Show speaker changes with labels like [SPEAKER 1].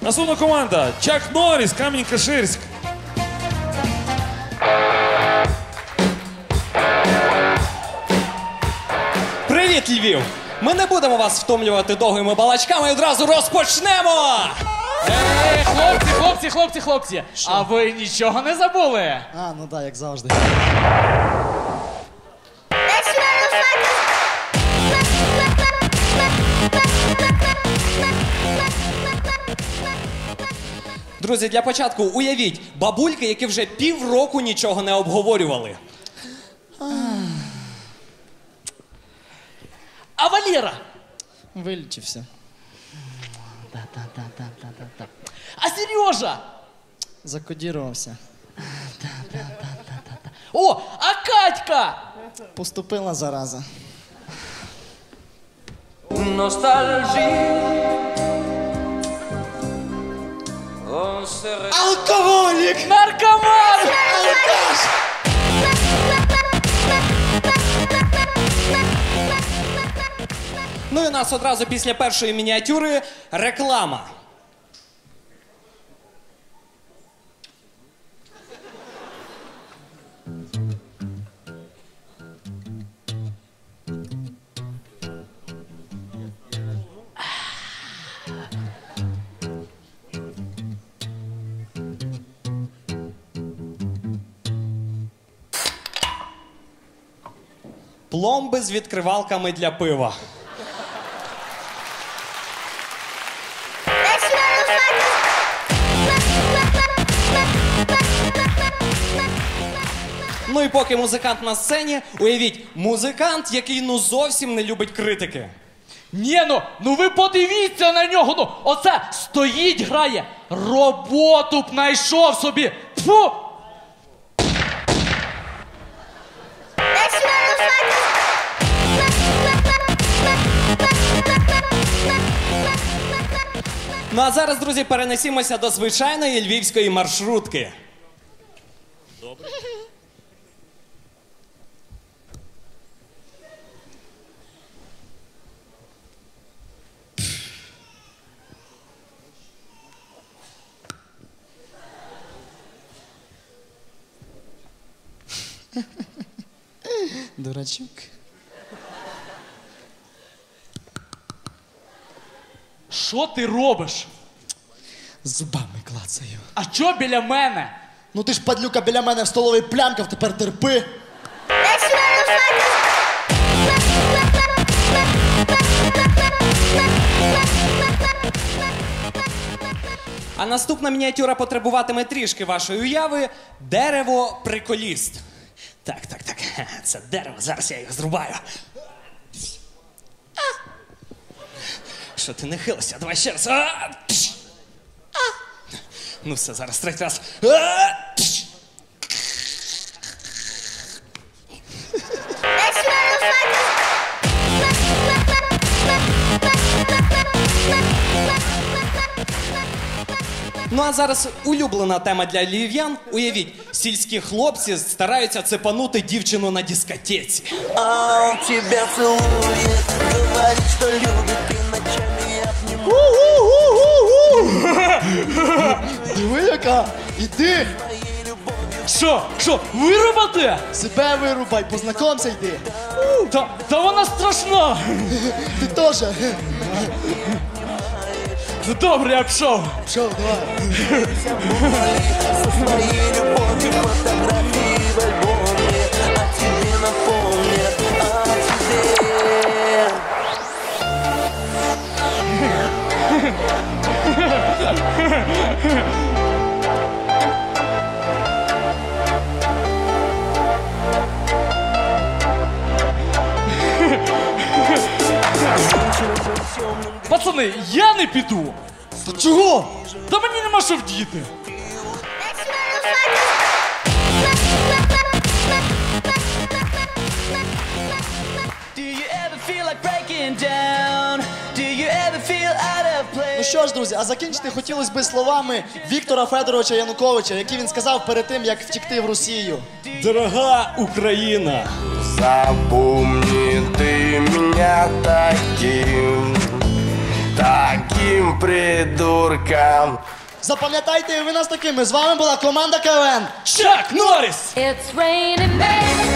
[SPEAKER 1] Наступна команда Чак Норріс, Камінь-Каширськ.
[SPEAKER 2] Привіт, Львів! Ми не будемо вас втомлювати довгими балачками і одразу розпочнемо!
[SPEAKER 3] Ей, хлопці, хлопці, хлопці, хлопці! А ви нічого не забули?
[SPEAKER 4] А, ну так, як завжди.
[SPEAKER 2] Друзі, для початку уявіть, бабульки, які вже півроку нічого не обговорювали.
[SPEAKER 3] А Валера?
[SPEAKER 4] Вилічився.
[SPEAKER 3] А Сережа?
[SPEAKER 4] Закодірувався.
[SPEAKER 3] О, а Катька?
[SPEAKER 4] Поступила зараза. Алкоголік!
[SPEAKER 3] Наркоман!
[SPEAKER 2] Ну і у нас одразу після першої мініатюри реклама. Пломби з відкривалками для пива. Ну і поки музикант на сцені, уявіть, музикант, який ну зовсім не любить критики.
[SPEAKER 3] Ні, ну, ну ви подивіться на нього. Ну, оце стоїть, грає. Роботу б знайшов собі. Фу!
[SPEAKER 2] Ну а зараз, друзі, перенесімося до звичайної львівської маршрутки.
[SPEAKER 4] Дурачок.
[SPEAKER 3] Що ти робиш?
[SPEAKER 4] Зубами клацаю.
[SPEAKER 3] А що біля мене?
[SPEAKER 4] Ну ти ж падлюка біля мене в столовій плямкав, тепер терпи.
[SPEAKER 2] А наступна мініатюра потребуватиме трішки вашої уяви. Дерево приколіст. Так, так, так. Це дерево. Зараз я його зрубаю. А! Що ти не хилися? Давай ще раз. А! А! Ну все, зараз третій раз. А! Ну а зараз улюблена тема для львів'ян. Уявіть, сільські хлопці стараються цепанути дівчину на дискотеці.
[SPEAKER 5] А он тебя целует, говорит, что любит и ночами обнимает.
[SPEAKER 4] Диви яка! Іди!
[SPEAKER 3] Що? Що, вирубати?
[SPEAKER 4] Себе вирубай, познайомся йди.
[SPEAKER 3] Та, та вона страшна.
[SPEAKER 4] Ти теж.
[SPEAKER 3] Я пішов.
[SPEAKER 4] Що, давай.
[SPEAKER 5] Своей любовью фотографии в альбоме О тебе напомнят, о тебе
[SPEAKER 3] Пацани, я не піду.
[SPEAKER 4] Та чого?
[SPEAKER 3] Та мені нема що вдіти.
[SPEAKER 4] Ну що ж, друзі, а закінчити хотілося би словами Віктора Федоровича Януковича, які він сказав перед тим, як втікти в Росію.
[SPEAKER 2] Дорога Україна!
[SPEAKER 5] Запомни ты меня таким, таким
[SPEAKER 6] придурком.
[SPEAKER 4] Запам'ятайте і ви нас такими. З вами була команда КВН.
[SPEAKER 3] Чак Норріс!
[SPEAKER 7] It's raining men.